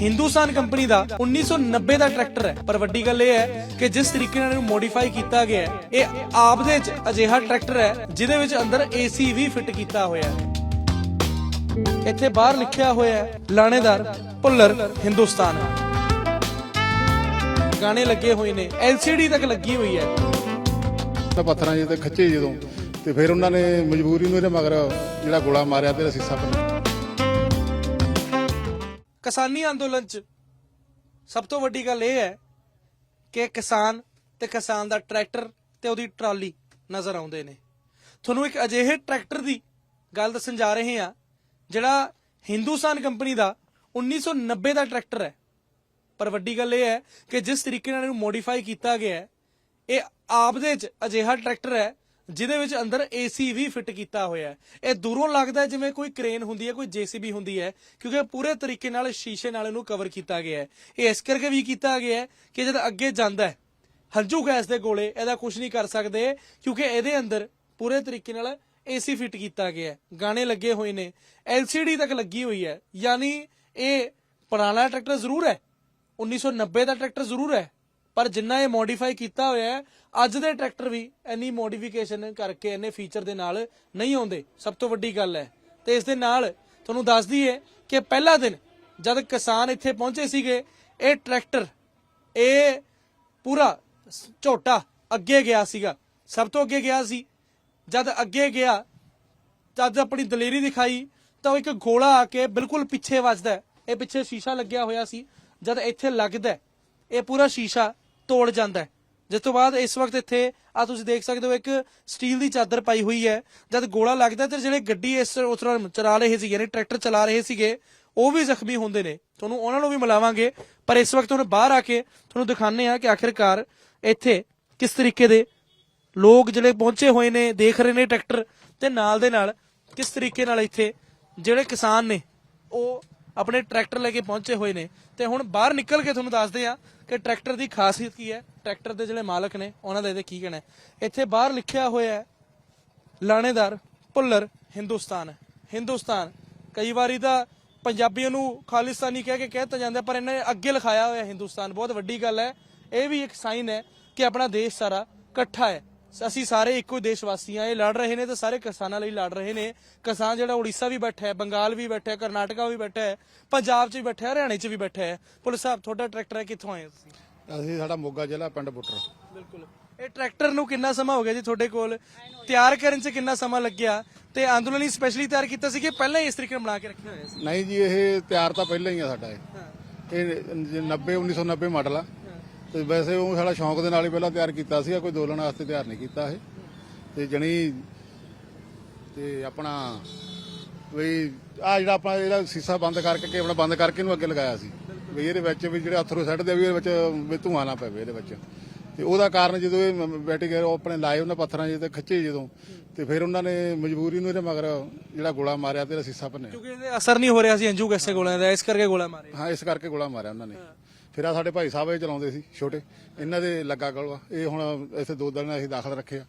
Hindustan company ਦਾ 1990 ਦਾ tractor ਹੈ। ਪਰ ਵੱਡੀ ਗੱਲ ਇਹ ਹੈ ਕਿ ਜਿਸ ਤਰੀਕੇ ਨਾਲ ਇਹਨੂੰ ਮੋਡੀਫਾਈ ਕੀਤਾ ਗਿਆ ਹੈ, ਇਹ ਆਪਦੇ ਚ ਅਜਿਹਾ ਟਰੈਕਟਰ ਹੈ, ਜਿਹਦੇ ਵਿੱਚ ਅੰਦਰ ਏਸੀ ਵੀ ਫਿੱਟ ਕੀਤਾ ਹੋਇਆ ਹੈ। ਇੱਥੇ ਬਾਹਰ ਲਿਖਿਆ ਹੋਇਆ ਹੈ, ਲਾਣੇਦਾਰ ਭੁੱਲਰ, ਹਿੰਦੁਸਤਾਨ। ਗਾਣੇ ਲੱਗੇ ਹੋਏ ਨੇ LCD ਤੱਕ ਲੱਗੀ ਹੋਈ ਹੈ। ਤਾਂ ਪੱਥਰਾਂ ਜਿਹੇ ਤੇ ਖੱਚੇ ਜਦੋਂ, ਤੇ ਫਿਰ ਉਹਨਾਂ ਨੇ ਮਜਬੂਰੀ ਨੂੰ ਇਹਦੇ ਮਗਰ ਜਿਹੜਾ ਗੋਲਾ ਮਾਰਿਆ ਤੇ ਸੀਸਾ ਪੰਨਿਆ ਕਿਸਾਨੀ ਅੰਦੋਲਨ ਚ ਸਭ ਤੋਂ ਵੱਡੀ ਗੱਲ ਇਹ ਹੈ ਕਿ ਕਿਸਾਨ ਤੇ ਕਿਸਾਨ ਦਾ ਟਰੈਕਟਰ ਤੇ ਉਹਦੀ ਟਰਾਲੀ ਨਜ਼ਰ ਆਉਂਦੇ ਨੇ। ਤੁਹਾਨੂੰ ਇੱਕ ਅਜਿਹੇ ਟਰੈਕਟਰ ਦੀ ਗੱਲ ਦੱਸਣ ਜਾ ਰਹੇ ਹਾਂ, ਜਿਹੜਾ ਹਿੰਦੁਸਤਾਨ ਕੰਪਨੀ ਦਾ 1990 ਦਾ ਟਰੈਕਟਰ ਹੈ। ਪਰ ਵੱਡੀ ਗੱਲ ਇਹ ਹੈ ਕਿ ਜਿਸ ਤਰੀਕੇ ਨਾਲ ਇਹਨੂੰ ਮੋਡੀਫਾਈ ਕੀਤਾ ਗਿਆ ਹੈ, ਇਹ ਆਪਦੇ ਚ ਅਜਿਹਾ ਟਰੈਕਟਰ ਹੈ ਜਿਹਦੇ ਵਿੱਚ ਅੰਦਰ ਏਸੀ ਵੀ ਫਿੱਟ ਕੀਤਾ ਹੋਇਆ ਹੈ। ਇਹ ਦੂਰੋਂ ਲੱਗਦਾ ਜਿਵੇਂ ਕੋਈ ਕ੍ਰੇਨ ਹੁੰਦੀ ਹੈ, ਕੋਈ ਜੀਸੀਬੀ ਹੁੰਦੀ ਹੈ, ਕਿਉਂਕਿ ਪੂਰੇ ਤਰੀਕੇ ਨਾਲ ਸ਼ੀਸ਼ੇ ਨਾਲ ਇਹਨੂੰ ਕਵਰ ਕੀਤਾ ਗਿਆ ਹੈ। ਇਹ ਇਸ ਕਰਕੇ ਵੀ ਕੀਤਾ ਗਿਆ ਹੈ ਕਿ ਜਦ ਅੱਗੇ ਜਾਂਦਾ ਹੈ, ਹੰਝੂ ਗੈਸ ਦੇ ਗੋਲੇ, ਇਹਦਾ ਕੁਝ ਨਹੀਂ ਕਰ ਸਕਦੇ, ਕਿਉਂਕਿ ਇਹਦੇ ਅੰਦਰ ਪੂਰੇ ਤਰੀਕੇ ਨਾਲ ਏਸੀ ਫਿੱਟ ਕੀਤਾ ਗਿਆ ਹੈ। ਗਾਣੇ ਲੱਗੇ ਹੋਏ ਨੇ LCD ਤੱਕ ਲੱਗੀ ਹੋਈ ਹੈ। ਯਾਨੀ ਇਹ ਪੁਰਾਣਾ ਟਰੈਕਟਰ ਜ਼ਰੂਰ ਹੈ 1990 ਦਾ ਟਰੈਕਟਰ ਜ਼ਰੂਰ ਹੈ। ਪਰ ਜਿੰਨਾ ਇਹ ਮੋਡੀਫਾਈ ਕੀਤਾ ਹੋਇਆ ਹੈ, ਅੱਜ ਦੇ ਟਰੈਕਟਰ ਵੀ ਇੰਨੀ ਮੋਡੀਫਿਕੇਸ਼ਨ ਕਰਕੇ ਇੰਨੇ ਫੀਚਰ ਦੇ ਨਾਲ ਨਹੀਂ ਆਉਂਦੇ। ਸਭ ਤੋਂ ਵੱਡੀ ਗੱਲ ਹੈ। ਤੇ ਇਸ ਦੇ ਨਾਲ ਤੁਹਾਨੂੰ ਦੱਸ ਦਈਏ ਕਿ ਪਹਿਲਾ ਦਿਨ ਜਦ ਕਿਸਾਨ ਇੱਥੇ ਪਹੁੰਚੇ ਸੀਗੇ, ਇਹ ਟਰੈਕਟਰ ਇਹ ਪੂਰਾ ਝੋਟਾ ਅੱਗੇ ਗਿਆ ਸੀਗਾ। ਸਭ ਤੋਂ ਅੱਗੇ ਗਿਆ ਸੀ। ਜਦ ਅੱਗੇ ਗਿਆ, ਜਦ ਆਪਣੀ ਦਲੇਰੀ ਦਿਖਾਈ, ਤਾਂ ਉਹ ਇੱਕ ਗੋਲਾ ਆ ਕੇ ਬਿਲਕੁਲ ਪਿੱਛੇ ਵੱਜਦਾ ਇਹ ਪਿੱਛੇ ਸ਼ੀਸ਼ਾ ਲੱਗਿਆ ਹੋਇਆ ਸੀ। ਜਦ ਇੱਥੇ ਲੱਗਦਾ ਇਹ ਪੂਰਾ ਸ਼ੀਸ਼ਾ ਤੋੜ ਜਾਂਦਾ ਹੈ। ਜਿਸ ਤੋਂ ਬਾਅਦ ਇਸ ਵਕਤ ਇੱਥੇ ਆ ਤੁਸੀਂ ਦੇਖ ਸਕਦੇ ਹੋ, ਇੱਕ ਸਟੀਲ ਦੀ ਚਾਦਰ ਪਾਈ ਹੋਈ ਹੈ ਜਦ ਗੋਲਾ ਲੱਗਦਾ ਤੇ ਜਿਹੜੇ ਗੱਡੀ ਇਸ ਉਸ ਤਰ੍ਹਾਂ ਚਲਾ ਰਹੇ ਸੀ ਯਾਨੀ ਟਰੈਕਟਰ ਚਲਾ ਰਹੇ ਸੀਗੇ, ਉਹ ਵੀ ਜ਼ਖਮੀ ਹੁੰਦੇ ਨੇ ਤੁਹਾਨੂੰ ਉਹਨਾਂ ਨੂੰ ਵੀ ਮਿਲਾਵਾਂਗੇ, ਪਰ ਇਸ ਵਕਤ ਹੁਣ ਬਾਹਰ ਆ ਕੇ ਤੁਹਾਨੂੰ ਦਿਖਾਣੇ ਆ ਕਿ ਆਖਿਰਕਾਰ ਇੱਥੇ ਕਿਸ ਤਰੀਕੇ ਦੇ ਲੋਕ ਜਿਹੜੇ ਪਹੁੰਚੇ ਹੋਏ ਨੇ, ਦੇਖ ਰਹੇ ਨੇ ਟਰੈਕਟਰ, ਤੇ ਨਾਲ ਦੇ ਨਾਲ ਕਿਸ ਤਰੀਕੇ ਨਾਲ ਇੱਥੇ ਜਿਹੜੇ ਕਿਸਾਨ ਨੇ, ਉਹ ਆਪਣੇ ਟਰੈਕਟਰ ਲੈ ਕੇ ਪਹੁੰਚੇ ਹੋਏ ਨੇ। ਤੇ ਹੁਣ ਬਾਹਰ ਨਿਕਲ ਕੇ ਤੁਹਾਨੂੰ ਦੱਸਦੇ ਆ ਕਿ ਟਰੈਕਟਰ ਦੀ ਖਾਸੀਅਤ ਕੀ ਹੈ। ਟਰੈਕਟਰ ਦੇ ਜਿਹੜੇ ਮਾਲਕ ਨੇ, ਉਹਨਾਂ ਦਾ ਇਹਦੇ ਕੀ ਕਹਿਣਾ ਇੱਥੇ ਬਾਹਰ ਲਿਖਿਆ ਹੋਇਆ ਹੈ, ਲਾਣੇਦਾਰ ਭੁੱਲਰ ਹਿੰਦੁਸਤਾਨ। ਹਿੰਦੁਸਤਾਨ, ਕਈ ਵਾਰੀ ਤਾਂ ਪੰਜਾਬੀਆਂ ਨੂੰ ਖਾਲਿਸਤਾਨੀ ਕਹਿ ਕੇ ਕਹਿਤਾ ਜਾਂਦਾ ਪਰ ਇਹਨਾਂ ਨੇ ਅੱਗੇ ਲਿਖਾਇਆ ਹੋਇਆ ਹਿੰਦੁਸਤਾਨ। ਬਹੁਤ ਵੱਡੀ ਗੱਲ ਹੈ। ਇਹ ਵੀ ਇੱਕ ਸਾਈਨ ਹੈ ਕਿ ਆਪਣਾ ਦੇਸ਼ ਸਾਰਾ ਇਕੱਠਾ ਹੈ। ਅਸੀਂ ਸਾਰੇ ਇੱਕੋ ਹੀ ਦੇਸ਼ ਵਾਸੀ ਹਾਂ ਇਹ ਲੜ ਰਹੇ ਨੇ ਤੇ ਸਾਰੇ ਕਿਸਾਨਾਂ ਲਈ ਲੜ ਰਹੇ ਨੇ। ਕਿਸਾਨ ਜਿਹੜਾ ਉੜੀਸਾ ਵੀ ਬੈਠਾ ਹੈ ਬੰਗਾਲ ਵੀ ਬੈਠਾ ਹੈ ਕਰਨਾਟਕਾ ਵੀ ਬੈਠਾ ਹੈ ਪੰਜਾਬ 'ਚ ਵੀ ਬੈਠਾ ਹੈ ਹਰਿਆਣੇ 'ਚ ਵੀ ਬੈਠਾ ਹੈ। ਪੁਲਿਸ ਸਾਹਿਬ ਤੁਹਾਡਾ ਟਰੈਕਟਰ ਹੈ ਕਿੱਥੋਂ ਆਏ ਤੁਸੀਂ? ਅਸੀਂ ਸਾਡਾ ਮੋਗਾ ਜ਼ਿਲ੍ਹਾ ਪਿੰਡ ਬੁੱਟਰ। ਬਿਲਕੁਲ। ਇਹ ਟਰੈਕਟਰ ਨੂੰ ਕਿੰਨਾ ਸਮਾਂ ਹੋ ਗਿਆ ਜੀ ਤੁਹਾਡੇ ਕੋਲ? ਤਿਆਰ ਕਰਨ 'ਚ ਕਿੰਨਾ ਸਮਾਂ ਲੱਗਿਆ? ਤੇ ਅੰਦੋਲਨ ਲਈ ਸਪੈਸ਼ਲੀ ਤਿਆਰ ਕੀਤਾ ਸੀ ਕਿ ਪਹਿਲਾਂ ਹੀ ਇਸ ਤਰੀਕੇ ਨਾਲ ਬਣਾ ਕੇ ਰੱਖਿਆ ਹੋਇਆ ਸੀ? ਨਹੀਂ ਜੀ ਇਹ ਤਿਆਰ ਤਾਂ ਪਹਿਲਾਂ ਹੀ ਆ ਸਾਡਾ ਇਹ। ਇਹ 90 1990 ਮਾਡਲ ਆ। ਤੇ ਵੈਸੇ ਉਹ ਸਾਡਾ ਸ਼ੌਂਕ ਦੇ ਨਾਲ ਹੀ ਪਹਿਲਾਂ ਤਿਆਰ ਕੀਤਾ ਸੀ ਕੋਈ ਦੋਲਣ ਵਾਸਤੇ ਤਿਆਰ ਨਹੀਂ ਕੀਤਾ ਇਹ। ਤੇ ਜਣੀ ਤੇ ਆਪਣਾ ਵੀ ਆ ਜਿਹੜਾ ਆਪਣਾ ਇਹਦਾ ਸੀਸਾ ਬੰਦ ਕਰਕੇ ਕਿ ਆਪਣਾ ਬੰਦ ਕਰਕੇ ਇਹਨੂੰ ਅੱਗੇ ਲਗਾਇਆ ਸੀ। ਵੀ ਇਹਦੇ ਵਿੱਚ ਵੀ ਜਿਹੜੇ ਅਥਰੂ ਸੱਟਦੇ ਵੀ ਇਹਦੇ ਵਿੱਚ ਵੀ ਧੂਆਂ ਨਾ ਪਵੇ ਇਹਦੇ ਵਿੱਚ। ਤੇ ਉਹਦਾ ਕਾਰਨ ਜਦੋਂ ਇਹ ਬੈਠ ਗਏ ਉਹ ਆਪਣੇ ਲਾਏ ਉਹਨਾਂ ਪੱਥਰਾਂ ਜਿਹੇ ਤੇ ਖੱਚੇ ਜਦੋਂ ਤੇ ਫਿਰ ਉਹਨਾਂ ਨੇ ਮਜਬੂਰੀ ਨੂੰ ਇਹਦੇ ਮਗਰ ਜਿਹੜਾ ਗੋਲਾ ਮਾਰਿਆ ਤੇ ਇਹਦਾ ਸੀਸਾ ਭੰਨਿਆ। ਕਿਉਂਕਿ ਇਹਦੇ ਅਸਰ ਨਹੀਂ ਹੋ ਰਿਹਾ ਸੀ ਅੰਜੂ ਕਿਸੇ ਗੋਲਿਆਂ ਦਾ ਇਸ ਕਰਕੇ ਗੋਲਾ ਮਾਰੇ ਹਾਂ ਇਸ ਕਰਕੇ ਗੋਲਾ ਮਾਰਿਆ ਉਹਨਾਂ ਨੇ। ਫਿਰ ਆ ਸਾਡੇ ਭਾਈ ਸਾਹਿਬ ਇਹ ਚਲਾਉਂਦੇ ਸੀ ਛੋਟੇ। ਇਹਨਾਂ ਦੇ ਲੱਗਾ ਗੋਲਾ ਇਹ ਹੁਣ ਇੱਥੇ ਦੋ ਦਿਨ ਅਸੀਂ ਦਾਖਲ ਰੱਖੇ ਆ।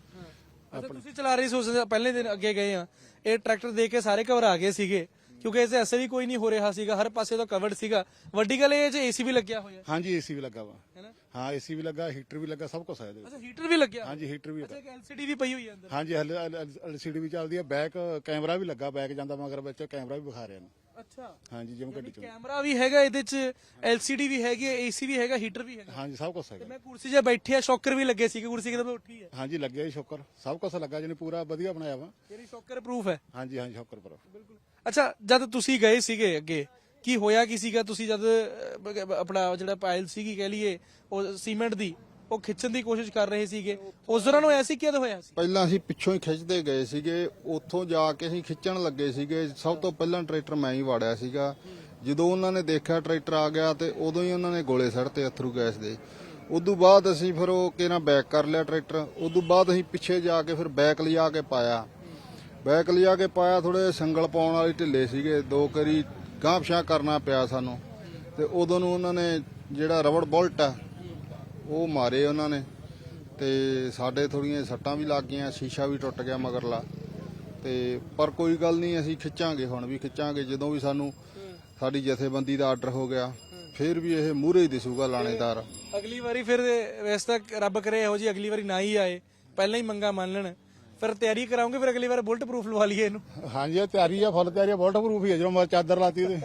ਅੱਛਾ ਤੁਸੀਂ ਚਲਾ ਰਹੇ ਸੀ ਉਸ ਦਿਨ ਪਹਿਲੇ ਦਿਨ ਅੱਗੇ ਗਏ ਆ। ਇਹ ਟਰੈਕਟਰ ਦੇਖ ਕੇ ਸਾਰੇ ਘਬਰਾ ਗਏ ਸੀਗੇ ਕਿਉਂਕਿ ਇਸੇ ਅਸਰ ਹੀ ਕੋਈ ਨਹੀਂ ਹੋ ਰਿਹਾ ਸੀਗਾ। ਹਰ ਪਾਸੇ ਤੋਂ ਕਵਰਡ ਸੀਗਾ। ਵੱਡੀ ਗੱਲ ਇਹ ਹੈ ਜੇ ਏਸੀ ਵੀ ਲੱਗਿਆ ਹੋਇਆ। ਹਾਂਜੀ ਏਸੀ ਵੀ ਲੱਗਾ ਵਾ। ਹੈਨਾ ਹਾਂ ਏਸੀ ਵੀ ਲੱਗਾ ਹੀਟਰ ਵੀ ਲੱਗਾ ਸਭ ਕੁਝ ਹੈ ਇਹਦੇ ਵਿੱਚ। ਅੱਛਾ ਹੀਟਰ ਵੀ ਲੱਗਿਆ? ਹਾਂਜੀ ਹੀਟਰ ਵੀ ਅੱਛਾ ਇੱਕ ਐਲਸੀਡੀ ਵੀ ਪਈ ਹੋਈ ਹੈ ਅੰਦਰ। ਹਾਂਜੀ ਐਲਸੀਡੀ ਵੀ ਚੱਲਦੀ ਹੈ ਬੈਕ ਕੈਮਰਾ ਵੀ ਲੱਗਾ ਬੈਕ ਜਾਂਦਾ ਮਗਰ ਵਿੱਚ ਕੈਮਰਾ ਵੀ ਵਿਖਾ ਰਿਹਾ ਨੂੰ ਅੱਛਾ। ਹਾਂਜੀ ਜਿਵੇਂ ਗੱਡੀ ਚ ਕੈਮਰਾ ਵੀ ਹੈਗਾ ਇਹਦੇ ਚ ਐਲਸੀਡੀ ਵੀ ਹੈਗੀ ਹੈ ਏਸੀ ਵੀ ਹੈਗਾ ਹੀਟਰ ਵੀ ਹੈਗਾ। ਹਾਂਜੀ ਸਭ ਕੁਝ ਹੈਗਾ। ਮੈਂ ਕੁਰਸੀ 'ਤੇ ਬੈਠੀ ਆ ਸ਼ੌਕਰ ਵੀ ਲੱਗੇ ਸੀਗੇ ਕੁਰਸੀ ਕਿਤੇ ਮੈਂ ਉੱਠੀ ਹੈ। ਹਾਂਜੀ ਲੱਗਿਆ ਜੀ ਸ਼ੁਕਰ। ਸਭ ਕੁਝ ਲੱਗਾ ਜਿਹਨੇ ਪੂਰਾ ਵਧੀਆ ਬਣਾਇਆ ਵਾ। ਤੇਰੀ ਸ਼ੌਕਰ ਪ੍ਰੂਫ ਹੈ। ਹਾਂਜੀ ਹਾਂਜੀ ਸ਼ੁਕਰ ਪਰ ਬਿਲਕੁਲ। ਅੱਛਾ ਜਦ ਤੁਸੀਂ ਗਏ ਸੀਗੇ ਅੱਗੇ ਕੀ ਹੋਇਆ ਕੀ ਸੀਗਾ? ਤੁਸੀਂ ਜਦ ਅਹ, ਆਪਣਾ ਜਿਹੜਾ ਪਾਇਲ ਸੀਗੀ ਕਹਿ ਲਈਏ ਉਹ ਸੀਮੈਂਟ ਦੀ ਉਹ ਖਿੱਚਣ ਦੀ ਕੋਸ਼ਿਸ਼ ਕਰ ਰਹੇ ਸੀਗੇ। ਉਸ ਦੌਰਾਨ ਉਹ ਐਸੀ ਕਿਹਦ ਹੋਇਆ ਸੀ? ਪਹਿਲਾਂ ਅਸੀਂ ਪਿੱਛੋਂ ਹੀ ਖਿੱਚਦੇ ਗਏ ਸੀਗੇ। ਉੱਥੋਂ ਜਾ ਕੇ ਅਸੀਂ ਖਿੱਚਣ ਲੱਗੇ ਸੀਗੇ। ਸਭ ਤੋਂ ਪਹਿਲਾਂ ਟਰੈਕਟਰ ਮੈਂ ਹੀ ਵਾੜਿਆ ਸੀਗਾ। ਜਦੋਂ ਉਹਨਾਂ ਨੇ ਦੇਖਿਆ ਟਰੈਕਟਰ ਆ ਗਿਆ ਤੇ ਉਦੋਂ ਹੀ ਉਹਨਾਂ ਨੇ ਗੋਲੇ ਸੜਤੇ ਅਥਰੂ ਗੈਸ ਦੇ। ਉਦੋਂ ਬਾਅਦ ਅਸੀਂ ਫਿਰ ਉਹ ਕਿਹਨਾਂ ਬੈਕ ਕਰ ਲਿਆ ਟਰੈਕਟਰ। ਉਦੋਂ ਬਾਅਦ ਅਸੀਂ ਪਿੱਛੇ ਜਾ ਕੇ ਫਿਰ ਬੈਕ ਲਿਆ ਕੇ ਪਾਇਆ। ਬੈਕ ਲਿਆ ਕੇ ਪਾਇਆ ਥੋੜੇ ਸੰਗਲ ਪਾਉਣ ਵਾਲੀ ਢਿੱਲੇ ਸੀਗੇ। ਦੋ ਕਰੀ ਗਾਂਹ ਪਛਾਂ ਕਰਨਾ ਪਿਆ ਸਾਨੂੰ। ਤੇ ਉਦੋਂ ਨੂੰ ਉਹਨਾਂ ਨੇ ਜਿਹੜਾ ਰਬੜ ਬੁਲਟ ਆ ਉਹ ਮਾਰੇ ਉਹਨਾਂ ਨੇ ਤੇ ਸਾਡੇ ਥੋੜੀਆਂ ਸੱਟਾਂ ਵੀ ਲੱਗ ਗਈਆਂ ਸ਼ੀਸ਼ਾ ਵੀ ਟੁੱਟ ਗਿਆ ਮਗਰਲਾ। ਤੇ ਪਰ ਕੋਈ ਗੱਲ ਨਹੀਂ ਅਸੀਂ ਖਿੱਚਾਂਗੇ ਹੁਣ ਵੀ ਖਿੱਚਾਂਗੇ। ਜਦੋਂ ਵੀ ਸਾਨੂੰ ਸਾਡੀ ਜਥੇਬੰਦੀ ਦਾ ਆਰਡਰ ਹੋ ਗਿਆ ਫਿਰ ਵੀ ਇਹ ਮੂਰੇ ਹੀ ਦਿਸੂਗਾ ਲਾਣੇਦਾਰ। ਅਗਲੀ ਵਾਰੀ ਫਿਰ ਵੈਸੇ ਤਾਂ ਰੱਬ ਕਰੇ ਇਹੋ ਜੀ ਅਗਲੀ ਵਾਰੀ ਨਾ ਹੀ ਆਏ। ਪਹਿਲਾਂ ਹੀ ਮੰਗਾ ਮੰਨ ਲੈਣ। ਫਿਰ ਤਿਆਰੀ ਕਰਾਉਂਗੇ ਫਿਰ ਅਗਲੀ ਵਾਰ ਬੁਲਟ ਪ੍ਰੂਫ ਲਵਾ ਲਈਏ ਇਹਨੂੰ। ਹਾਂਜੀ ਤਿਆਰੀ ਆ ਫੁੱਲ ਤਿਆਰੀ ਆ ਬੁਲਟ ਪ੍ਰੂਫ ਹੀ ਆ ਜਦੋਂ ਮੈਂ ਚਾਦਰ ਲਾਤੀ ਉਹਦੇ।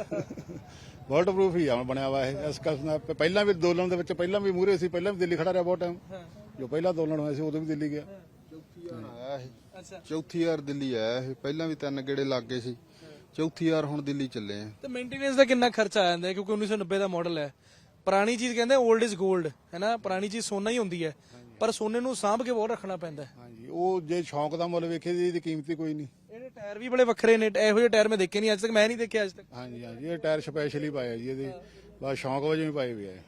ਬੁਲਟ ਪ੍ਰੂਫ ਹੀ ਆ ਬਣਿਆ ਵਾ ਇਹ। ਇਸ ਕਸਨਾ ਪਹਿਲਾਂ ਵੀ ਦੋਲਣ ਦੇ ਵਿੱਚ ਪਹਿਲਾਂ ਵੀ ਮੂਰੇ ਸੀ ਪਹਿਲਾਂ ਵੀ ਦਿੱਲੀ ਖੜਾ ਰਿਹਾ ਬਹੁਤ ਟਾਈਮ ਜੋ ਪਹਿਲਾਂ ਦੋਲਣ ਹੋਇਆ ਸੀ ਉਦੋਂ ਵੀ ਦਿੱਲੀ ਗਿਆ। ਚੌਥੀ ਵਾਰ ਆਇਆ ਇਹ। ਅੱਛਾ। ਚੌਥੀ ਵਾਰ ਦਿੱਲੀ ਆਇਆ ਇਹ। ਪਹਿਲਾਂ ਵੀ ਤਿੰਨ ਗੇੜੇ ਲੱਗ ਗਏ ਸੀ। ਚੌਥੀ ਵਾਰ ਹੁਣ ਦਿੱਲੀ ਚੱਲੇ ਆ। ਤੇ ਮੇਨਟੇਨੈਂਸ ਦਾ ਕਿੰਨਾ ਖਰਚਾ ਆ ਜਾਂਦਾ ਕਿਉਂਕਿ 1990 ਦਾ ਮਾਡਲ ਹੈ। ਪੁਰਾਣੀ ਚੀਜ਼ ਕਹਿੰਦੇ 올ਡ ਇਜ਼ 골ਡ ਹੈ ਨਾ? ਪੁਰਾਣੀ ਚੀਜ਼ ਸੋਨਾ ਹੀ ਹੁੰਦੀ ਹੈ। ਪਰ ਸੋਨੇ ਨੂੰ ਸਾਂਭ ਕੇ ਬਹੁਤ ਰੱਖਣਾ ਪੈਂਦਾ ਹਾਂਜੀ ਉਹ ਜੇ ਸ਼ੌਂਕ ਦਾ ਮੁੱਲ ਵੇਖੇ ਇਹਦੀ ਕੀਮਤ ਹੀ ਕੋਈ ਨਹੀਂ। ਟਾਇਰ ਵੀ ਬੜੇ ਵੱਖਰੇ ਨੇ ਇਹੋ ਜਿਹੇ ਟਾਇਰ ਮੈਂ ਦੇਖੇ ਨਹੀਂ ਅੱਜ ਤੱਕ ਮੈਂ ਨਹੀਂ ਦੇਖਿਆ ਅੱਜ ਤੱਕ। ਹਾਂਜੀ ਹਾਂਜੀ ਇਹ ਟਾਇਰ ਸਪੈਸ਼ਲੀ ਪਾਇਆ ਜੀ ਇਹਦੇ। ਬਸ ਸ਼ੌਂਕ ਵਜੋਂ ਹੀ ਪਾਏ ਹੋਏ ਆ।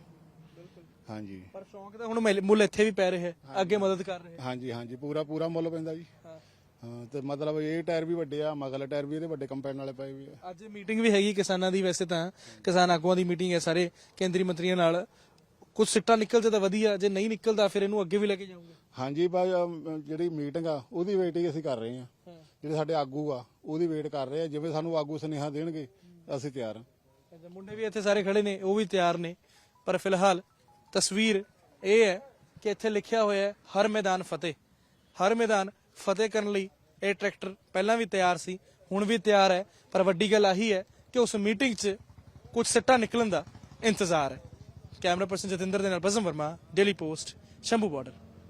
ਹਾਂਜੀ। ਪਰ ਸ਼ੌਂਕ ਦਾ ਹੁਣ ਮਿਲ- ਮੁੱਲ ਇੱਥੇ ਵੀ ਪੈ ਰਿਹਾ ਹੈ ਅੱਗੇ ਮਦਦ ਕਰ ਰਿਹਾ। ਹੈ ਹਾਂਜੀ ਹਾਂਜੀ ਪੂਰਾ ਪੂਰਾ ਮੁੱਲ ਪੈਂਦਾ ਜੀ। ਹਾਂ। ਹਾਂ ਤੇ ਮਤਲਬ ਇਹ ਟਾਇਰ ਵੀ ਵੱਡੇ ਆ ਮਗਲੇ ਟਾਇਰ ਵੀ ਇਹਦੇ ਵੱਡੇ ਕੰਪੈਨ ਵਾਲੇ ਪਏ ਹੋਏ ਆ। ਅੱਜ ਮੀਟਿੰਗ ਵੀ ਹੈਗੀ ਕਿਸਾਨਾਂ ਦੀ ਵੈਸੇ ਤਾਂ ਕਿਸਾਨ ਆਗੂਆਂ ਦੀ ਮੀਟਿੰਗ ਹੈ ਸਾਰੇ ਕੇਂਦਰੀ ਮੰਤਰੀਆਂ ਨਾਲ। ਕੁਝ ਸਿੱਟਾ ਨਿਕਲ ਜੇ ਤਾਂ ਵਧੀਆ ਜੇ ਨਹੀਂ ਨਿਕਲਦਾ ਫਿਰ ਇਹਨੂੰ ਅੱਗੇ ਵੀ ਲੈ ਕੇ ਜਾਊਂਗੇ। ਹਾਂਜੀ ਅਮ, ਜਿਹੜੀ ਮੀਟਿੰਗ ਆ ਉਹਦੀ ਵੇਟਿੰਗ ਅਸੀਂ ਕਰ ਰਹੇ ਹਾਂ। ਜਿਹੜੇ ਸਾਡੇ ਆਗੂ ਆ ਉਹਦੀ ਵੇਟ ਕਰ ਰਹੇ ਆ ਜਿਵੇਂ ਸਾਨੂੰ ਆਗੂ ਸੁਨੇਹਾ ਦੇਣਗੇ ਅਸੀਂ ਤਿਆਰ ਹਾਂ। ਅੱਛਾ, ਮੁੰਡੇ ਵੀ ਇੱਥੇ ਸਾਰੇ ਖੜੇ ਨੇ ਉਹ ਵੀ ਤਿਆਰ ਨੇ। ਪਰ ਫਿਲਹਾਲ ਤਸਵੀਰ ਇਹ ਹੈ ਕਿ ਇੱਥੇ ਲਿਖਿਆ ਹੋਇਆ ਹੈ ਹਰ ਮੈਦਾਨ ਫਤਿਹ। ਹਰ ਮੈਦਾਨ ਫਤਿਹ ਕਰਨ ਲਈ ਇਹ ਟਰੈਕਟਰ ਪਹਿਲਾਂ ਵੀ ਤਿਆਰ ਸੀ ਹੁਣ ਵੀ ਤਿਆਰ ਹੈ। ਪਰ ਵੱਡੀ ਗੱਲ ਆਹੀ ਹੈ ਕਿ ਉਸ ਮੀਟਿੰਗ 'ਚ ਕੁਝ ਸਿੱਟਾ ਨਿਕਲਣ ਦਾ ਇੰਤਜ਼ਾਰ ਹੈ। ਕੈਮਰਾ ਪਰਸਨ ਜਤਿੰਦਰ ਦੇ ਨਾਲ ਬਸਮ Verma daily post Shambhu border